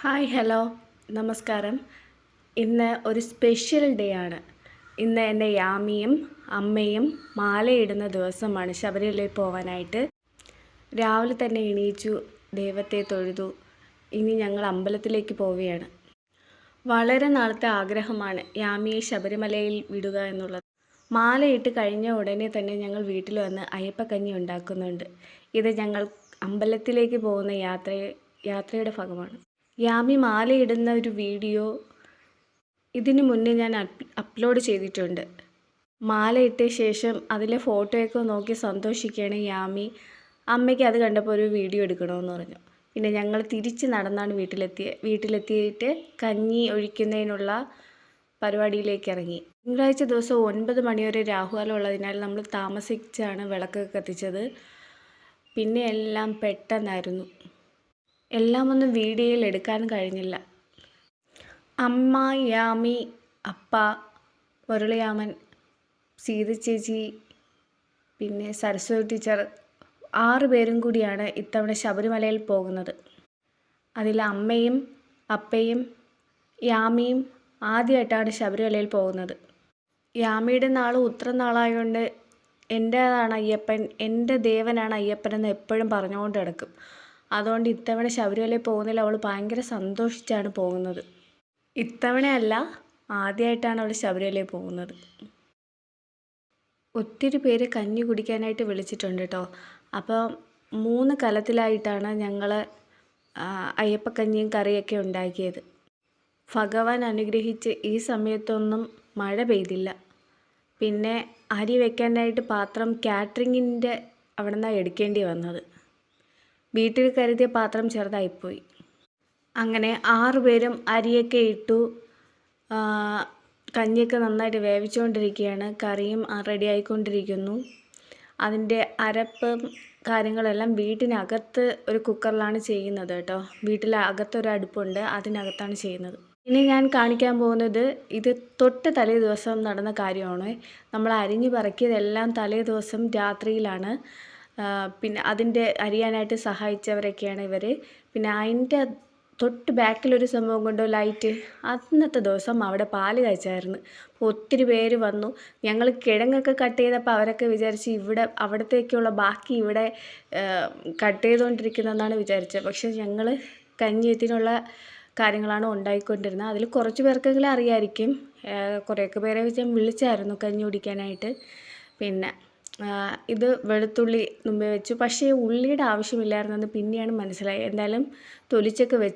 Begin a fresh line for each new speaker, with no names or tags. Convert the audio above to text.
Hi hello. നമസ്കാരം. ഇന്ന് ഒരു സ്പെഷ്യൽ ഡേ ആണ്. ഇന്ന് എന്റെ യാമിയും അമ്മയും മാലയിടുന്ന ദിവസമാണ് ശബരിമലയിൽ പോകാനായിട്ട് രാവിലെ തന്നെ എണീച്ചു ദൈവത്തെ തൊഴുതു. ഇനി ഞങ്ങൾ അമ്പലത്തിലേക്ക് പോവുകയാണ്. വളരെ നാളത്തെ ആഗ്രഹമാണ് യാമിയെ ശബരിമലയിൽ വിടുക എന്നുള്ളത്. മാലയിട്ട് കഴിഞ്ഞ ഉടനെ തന്നെ ഞങ്ങൾ വീട്ടിൽ വന്ന് അയ്യപ്പക്കഞ്ഞി ഉണ്ടാക്കുന്നുണ്ട്. ഇത് ഞങ്ങൾ അമ്പലത്തിലേക്ക് പോകുന്ന യാത്ര യാത്രയുടെ ഭാഗമാണ്. യാമി മാലയിടുന്ന ഒരു വീഡിയോ ഇതിനു മുന്നേ ഞാൻ അപ്ലോഡ് ചെയ്തിട്ടുണ്ട്. മാലയിട്ട ശേഷം അതിലെ ഫോട്ടോയൊക്കെ നോക്കി സന്തോഷിക്കുകയാണ് യാമി. അമ്മയ്ക്ക് അത് കണ്ടപ്പോൾ ഒരു വീഡിയോ എടുക്കണമെന്ന് പറഞ്ഞു. പിന്നെ ഞങ്ങൾ തിരിച്ച് നടന്നാണ് വീട്ടിലെത്തിയത് വീട്ടിലെത്തിയിട്ട് കഞ്ഞി ഒഴിക്കുന്നതിനുള്ള പരിപാടിയിലേക്ക് ഇറങ്ങി. തിങ്കളാഴ്ച ദിവസം ഒൻപത് മണിവരെ രാഹുകാലം ഉള്ളതിനാൽ നമ്മൾ താമസിച്ചാണ് വിളക്ക് കത്തിച്ചത്. പിന്നെ എല്ലാം പെട്ടെന്നായിരുന്നു. എല്ലാം ഒന്നും വീഡിയോയിൽ എടുക്കാൻ കഴിഞ്ഞില്ല. അമ്മ യാമി അപ്പ മുരളിയാമൻ സീത ചേച്ചി പിന്നെ സരസ്വതി ടീച്ചർ ആറ് പേരും കൂടിയാണ് ഇത്തവണ ശബരിമലയിൽ പോകുന്നത്. അതിൽ അമ്മയും അപ്പയും യാമിയും ആദ്യമായിട്ടാണ് ശബരിമലയിൽ പോകുന്നത്. യാമിയുടെ നാൾ ഉത്ര നാളായതുകൊണ്ട് എന്റേതാണ് അയ്യപ്പൻ എന്റെ ദേവനാണ് അയ്യപ്പൻ എന്ന് എപ്പോഴും പറഞ്ഞുകൊണ്ട് കിടക്കും അതുകൊണ്ട് ഇത്തവണ ശബരിമലയിൽ പോകുന്നതിൽ അവൾ ഭയങ്കര സന്തോഷിച്ചാണ് പോകുന്നത്. ഇത്തവണയല്ല ആദ്യമായിട്ടാണ് അവൾ ശബരിമലയിൽ പോകുന്നത്. ഒത്തിരി പേര് കഞ്ഞി കുടിക്കാനായിട്ട് വിളിച്ചിട്ടുണ്ട് കേട്ടോ. അപ്പോൾ മൂന്ന് കലത്തിലായിട്ടാണ് ഞങ്ങൾ അയ്യപ്പക്കഞ്ഞിയും കറിയൊക്കെ ഉണ്ടാക്കിയത്. ഭഗവാൻ അനുഗ്രഹിച്ച് ഈ സമയത്തൊന്നും മഴ പെയ്തില്ല. പിന്നെ അരി വെക്കാനായിട്ട് പാത്രം കാറ്ററിങ്ങിന്റെ അവിടെ നിന്നാണ് എടുക്കേണ്ടി വന്നത്. വീട്ടിൽ കരുതിയ പാത്രം ചെറുതായിപ്പോയി. അങ്ങനെ ആറുപേരും അരിയൊക്കെ ഇട്ടു കഞ്ഞിയൊക്കെ നന്നായിട്ട് വേവിച്ചുകൊണ്ടിരിക്കുകയാണ്. കറിയും റെഡി ആയിക്കൊണ്ടിരിക്കുന്നു. അതിന്റെ അരപ്പും കാര്യങ്ങളെല്ലാം വീട്ടിനകത്ത് ഒരു കുക്കറിലാണ് ചെയ്യുന്നത് കേട്ടോ. വീട്ടിലകത്തൊരു അടുപ്പുണ്ട് അതിനകത്താണ് ചെയ്യുന്നത്. ഇനി ഞാൻ കാണിക്കാൻ പോകുന്നത് ഇത് തൊട്ട് തലേ ദിവസം നടന്ന കാര്യമാണ്. നമ്മൾ അരിഞ്ഞു പറക്കിയതെല്ലാം തലേ ദിവസം രാത്രിയിലാണ്. പിന്നെ അതിന്റെ അറിയാനായിട്ട് സഹായിച്ചവരൊക്കെയാണ് ഇവർ പിന്നെ അതിന്റെ തൊട്ട് ബാക്കിലൊരു സംഭവം കൊണ്ട് ലൈറ്റ്. അന്നത്തെ ദിവസം അവിടെ പാൽ കഴിച്ചായിരുന്നു. അപ്പോൾ ഒത്തിരി പേര് വന്നു. ഞങ്ങൾ കിഴങ്ങൊക്കെ കട്ട് ചെയ്തപ്പോൾ അവരൊക്കെ വിചാരിച്ച് ഇവിടെ അവിടത്തേക്കുള്ള ബാക്കി ഇവിടെ കട്ട് ചെയ്തുകൊണ്ടിരിക്കുന്നതെന്നാണ് വിചാരിച്ചത്. പക്ഷേ ഞങ്ങൾ കഞ്ഞിയത്തിനുള്ള കാര്യങ്ങളാണ് ഉണ്ടായിക്കൊണ്ടിരുന്നത്. അതിൽ കുറച്ച് പേർക്കെങ്കിലും അറിയാമായിരിക്കും കുറേയൊക്കെ പേരെ ഞാൻ വിളിച്ചായിരുന്നു കഞ്ഞി കുടിക്കാനായിട്ട്. പിന്നെ ഇത് വെളുത്തുള്ളി മുമ്പേ വെച്ചു. പക്ഷേ ഉള്ളിയുടെ ആവശ്യമില്ലായിരുന്നു. എന്ന് പിന്നെയാണ് മനസ്സിലായത്. എന്തായാലും തൊലിച്ചൊക്കെ വെച്ച്